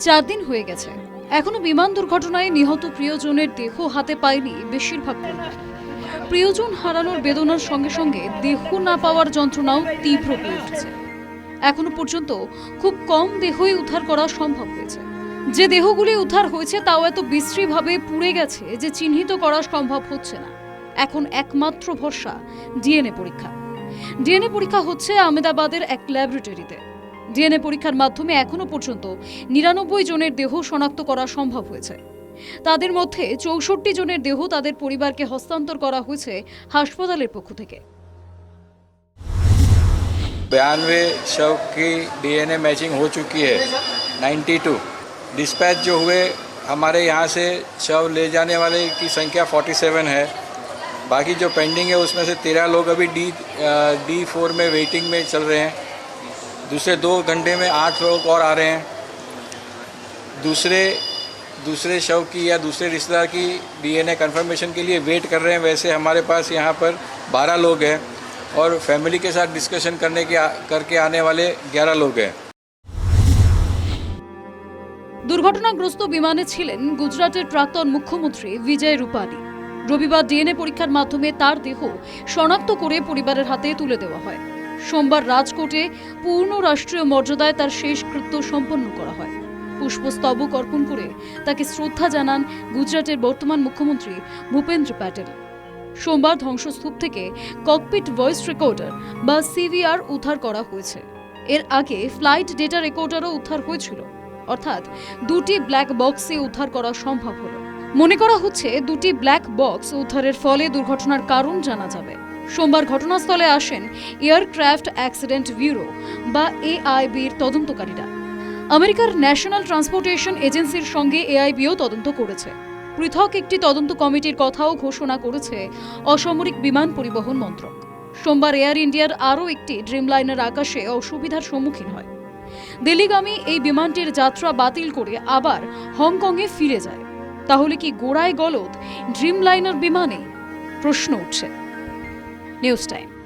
চার দিন হয়ে গেছে। এখনও বিমান দুর্ঘটনায় নিহত প্রিয়জনের দেহ হাতে পায়নি বেশিরভাগ প্রিয়জন হারানোর বেদনার সঙ্গে সঙ্গে দেহ না পাওয়ার যন্ত্রণাও তীব্র হয়ে উঠেছে। এখনও পর্যন্ত খুব কম দেহই উদ্ধার করা সম্ভব হয়েছে। যে দেহগুলি উদ্ধার হয়েছে তাও এত বিশ্রীভাবে পুড়ে গেছে যে চিহ্নিত করা সম্ভব হচ্ছে না। এখন একমাত্র ভরসা, ডিএনএ পরীক্ষা। ডিএনএ পরীক্ষা হচ্ছে আহমেদাবাদের এক ল্যাবরেটরিতে। ডিএনএ পরীক্ষার মাধ্যমে এখনো পর্যন্ত নিরানব্বই জনের দেহ শনাক্ত করা সম্ভব হয়েছে তাদের মধ্যে চৌষট্টি জনের দেহ তাদের পরিবারকে হস্তান্তর করা হয়েছে হাসপাতালের পক্ষ থেকে बयानवे शव की डीएनए मैचिंग हो चुकी है 92 डिस्पैच जो हुए हमारे यहाँ से शव ले जाने वाले की संख्या 47 है बाकी जो पेंडिंग है उसमें से तेरह लोग अभी डी डी फोर में वेटिंग में चल रहे हैं दूसरे दो घंटे में आठ लोग और आ रहे हैं दूसरे दूसरे शव की या दूसरे रिश्तेदार की डीएनए कंफर्मेशन के लिए वेट कर रहे हैं वैसे हमारे पास यहाँ पर 12 लोग हैं और फैमिली के साथ डिस्कशन करने के करके आने वाले 11 लोग हैं দুর্ঘটনাগ্রস্ত বিমানে ছিলেন গুজরাটের প্রাক্তন মুখ্যমন্ত্রী বিজয় রূপানি রবিবার ডিএনএ পরীক্ষার মাধ্যমে তার দেহ শনাক্ত করে পরিবারের হাতে তুলে দেওয়া হয় সোমবার রাজকোটে পূর্ণ রাষ্ট্রীয় মর্যাদায় তার শেষকৃত্য সম্পন্ন করা হয়। পুষ্পস্তবক অর্পণ করে তাকে শ্রদ্ধা জানান গুজরাটের বর্তমান মুখ্যমন্ত্রী ভূপেন্দ্র প্যাটেল। সোমবার ধ্বংসস্তূপ থেকে ককপিট ভয়েস রেকর্ডার বা সিভিআর উদ্ধার করা হয়েছে। এর আগে ফ্লাইট ডেটা রেকর্ডারও উদ্ধার হয়েছিল। অর্থাৎ দুটি ব্ল্যাক বক্সে উদ্ধার করা সম্ভব হলো। মনে করা হচ্ছে দুটি ব্ল্যাক বক্স উদ্ধারের ফলে দুর্ঘটনার কারণ জানা যাবে। সোমবার ঘটনাস্থলে আসেন এয়ারক্রাফট অ্যাক্সিডেন্ট ব্যুরো বা এআইবির তদন্তকারীরা। আমেরিকার ন্যাশনাল ট্রান্সপোর্টেশন এজেন্সির সঙ্গে এআইবিও তদন্ত করেছে। পৃথক একটি তদন্ত কমিটির কথাও ঘোষণা করেছে অসামরিক বিমান পরিবহন মন্ত্রক। সোমবার এয়ার ইন্ডিয়ার আরও একটি ড্রিমলাইনার আকাশে অসুবিধার সম্মুখীন হয়। দিল্লিগামী এই বিমানটির যাত্রা বাতিল করে আবার হংকংয়ে ফিরে যায়। তাহলে কি গোড়ায় গলদ ড্রিমলাইনার বিমানে? প্রশ্ন উঠছে। News time